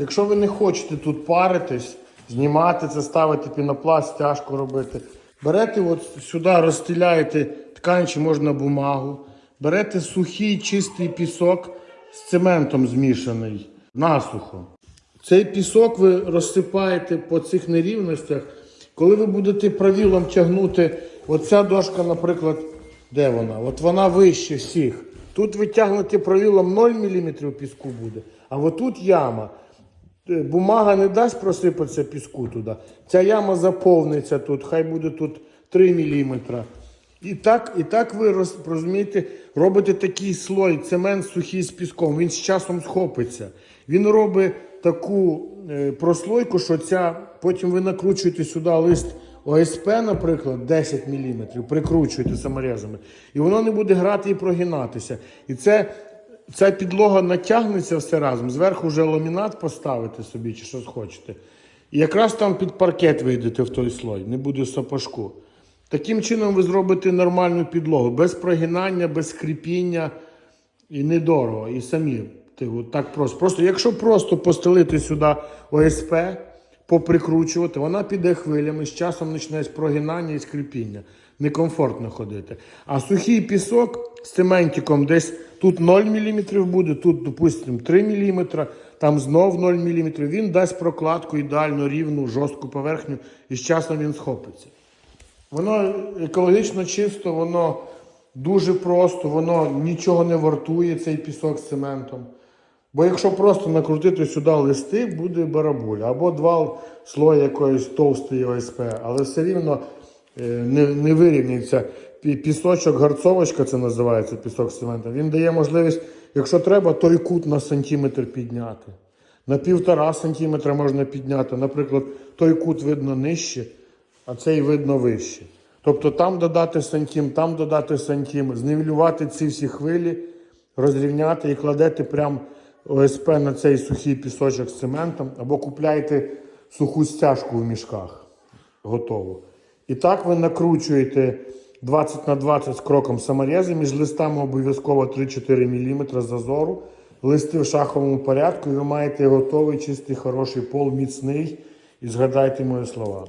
Якщо ви не хочете тут паритись, знімати це, ставити пінопласт, тяжко робити. Берете от сюди, розстеляєте ткань чи можна бумагу, берете сухий чистий пісок з цементом змішаний насухо. Цей пісок ви розсипаєте по цих нерівностях. Коли ви будете правілом тягнути, оця дошка, наприклад, де вона? От вона вище всіх. Тут ви тягнете правілом 0 мм піску буде, а отут яма. Е, Бумага не дасть просипатися піску туди. Ця яма заповниться тут, хай буде тут 3 мм. І так, і так ви роз- розумієте, робите такий слой, цемент сухий з піском, він з часом схопиться. Він робить таку е, прослойку, що ця, потім ви накручуєте сюди лист ОСП, наприклад, 10 мм, прикручуєте саморезами, і воно не буде грати і прогинатися. І це, ця підлога натягнеться все разом. Зверху вже ламінат поставити собі, чи щось хочете. І якраз там під паркет вийдете в той слой, не буде сапожку. Таким чином ви зробите нормальну підлогу, без прогинання, без скріпіння і недорого. І самі ти, от так. Просто якщо просто постелити сюди ОСП, поприкручувати, вона піде хвилями, з часом почнеться прогинання і скріпіння. Некомфортно ходити. А сухий пісок з цементиком десь тут 0 мм буде, тут, допустимо, 3 мм, там знов 0 мм. Він дасть прокладку ідеально рівну, жорстку поверхню, і з часом він схопиться. Воно екологічно чисто, воно дуже просто, воно нічого не вартує, цей пісок з цементом. Бо якщо просто накрутити сюди листи, буде барабуля. Або два слої якоїсь товстої ОСП, але все рівно е, не, не вирівнюється. Пісочок, гарцовочка, це називається пісок цементом. Він дає можливість, якщо треба, той кут на сантиметр підняти. На півтора сантиметра можна підняти. Наприклад, той кут видно нижче, а цей видно вище. Тобто там додати сантим, там додати сантим, знівелювати ці всі хвилі, розрівняти і кладете прям ОСП на цей сухий пісочок з цементом, або купляєте суху стяжку в мішках. Готово. І так ви накручуєте 20 на 20 з кроком саморези, між листами обов'язково 3-4 мм зазору. Листи в шаховому порядку, і ви маєте готовий чистий хороший пол, міцний. І згадайте мої слова.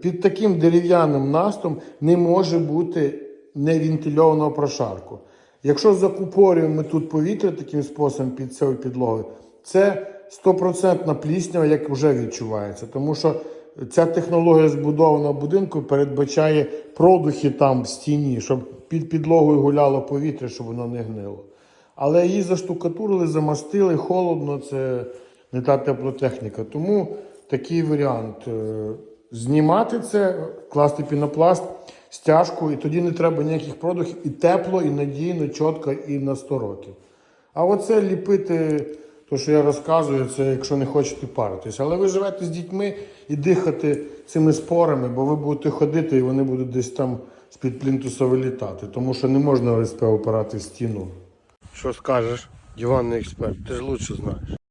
Під таким дерев'яним настом не може бути невентильованого прошарку. Якщо закупорюємо тут повітря таким способом під цією підлогою, це 100% пліснява, як вже відчувається. Тому що ця технологія збудованого будинку передбачає продухи там в стіні, щоб під підлогою гуляло повітря, щоб воно не гнило. Але її заштукатурили, замастили, холодно, це не та теплотехніка. Тому такий варіант. Е, Знімати це, класти пінопласт, стяжку, і тоді не треба ніяких продухів, і тепло, і надійно, чітко, і на 100 років. А оце ліпити, то, що я розказую, це якщо не хочете паритися. Але ви живете з дітьми і дихати цими спорами, бо ви будете ходити і вони будуть десь там з-під плінтуса вилітати. Тому що не можна ОСП опирати в стіну. Що скажеш, диванний експерт, ти ж лучше знаєш.